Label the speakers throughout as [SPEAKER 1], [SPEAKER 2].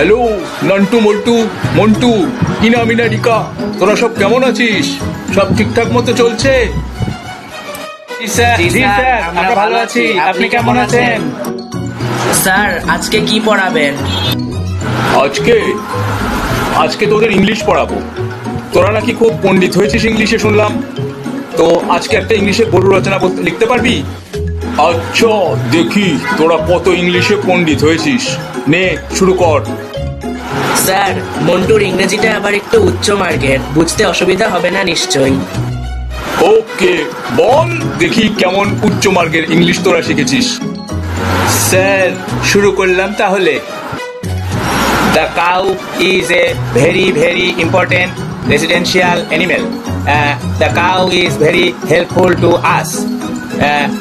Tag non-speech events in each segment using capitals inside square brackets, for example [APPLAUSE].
[SPEAKER 1] Hello Nantu মল্টু Montu ইনা মিনা রিকা তোরা সব কেমন আছিস? সব ঠিকঠাক মতো চলছে?
[SPEAKER 2] আমরা ভালো আছি। আপনি কেমন আছেন?
[SPEAKER 3] স্যার আজকে কি পড়াবেন?
[SPEAKER 1] আজকে? আজকে তোদের ইংলিশ পড়াবো। তোরা নাকি খুব পণ্ডিত হয়েছিস ইংলিশে শুনলাম। তো আজকে একটা ইংলিশে গরু রচনা করতে লিখতে পারবি? আচ্ছা দেখি তোরা কত ইংলিশে পণ্ডিত হয়েছিস। নে শুরু কর।
[SPEAKER 3] স্যার মন্টুর ইংরেজিটা আবার একটু উচ্চ মার্গের। বুঝতে অসুবিধা হবে না নিশ্চয়ই।
[SPEAKER 1] ওকে বল দেখি কেমন উচ্চ মার্গের ইংলিশ তোরা শিখেছিস।
[SPEAKER 2] স্যার শুরু করলাম তাহলে। The cow is a very very important residential animal. The cow is very helpful to us.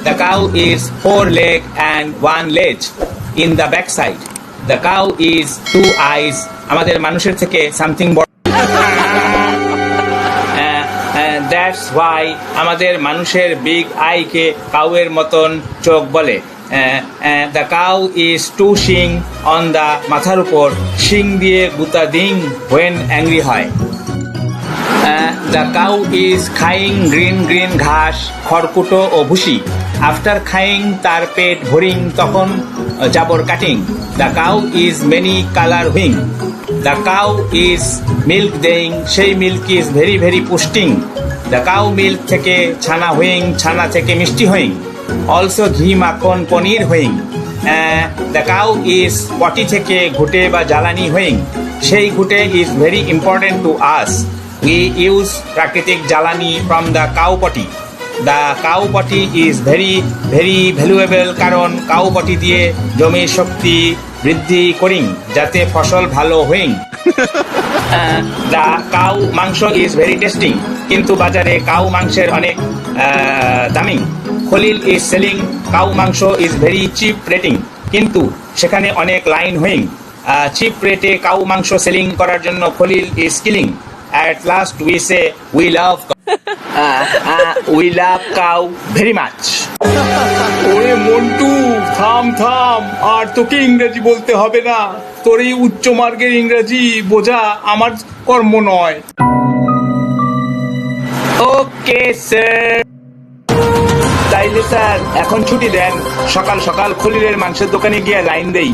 [SPEAKER 2] The cow is four leg and one লেজ in the back side. The cow is two eyes আমাদের মানুষের থেকে something বড়। [LAUGHS] That's why আমাদের মানুষের big আইকে কাউয়ের মতন চোখ বলে। দ্য কাউ ইজ টু শিং অন দ্য মাথার উপর। শিং দিয়ে গুতা দিং হোয়েন অ্যাংরি হয়। দ্য কাউ ইজ খাইং গ্রিন গ্রিন ঘাস, খড়কুটো ও ভুসি। আফটার খাইং তার পেট ভরিং, তখন জাবর cutting. The cow is many colour হুইং। The cow is milk দেইং, সেই মিল্ক ইজ ভেরি ভেরি পুষ্টিং। দ্য কাউ মিল্ক থেকে ছানা হুইং, ছানা থেকে মিষ্টি হইং। অলসো ঘি, মাখন, পনির হুইং। দ্য কাউ ইজ পটি থেকে ঘুটে বা জ্বালানি হইং। সেই ঘুটে is very important to us we use প্রাকৃতিক জ্বালানি from the cow potty the cow potty is very very valuable কারণ কাউ পটি দিয়ে জমির শক্তি বৃদ্ধি করিং যাতে ফসল ভালো হইং। [LAUGHS] দ্য কাউ মাংস ইজ ভেরি টেস্টিং কিন্তু বাজারে কাউ মাংসের অনেক দামি। খলিল ইজ সেলিং কাউ মাংস ইজ ভেরি চিপ রেটিং কিন্তু সেখানে অনেক লাইন হুইং। চিপ রেটে কাউ মাংস সেলিং করার জন্য Khalil is killing at last we say we love we love cow very much
[SPEAKER 1] ওরে মন্টু থাম থাম আর তোকে ইংরেজি বলতে হবে না। তোর এই উচ্চ মার্গের ইংরেজি বোঝা আমার কর্ম নয়।
[SPEAKER 2] ওকে স্যার তাইলে স্যার এখন ছুটি দেন। সকাল সকাল খলিলের মাংসের দোকানে গিয়ে লাইন দেই।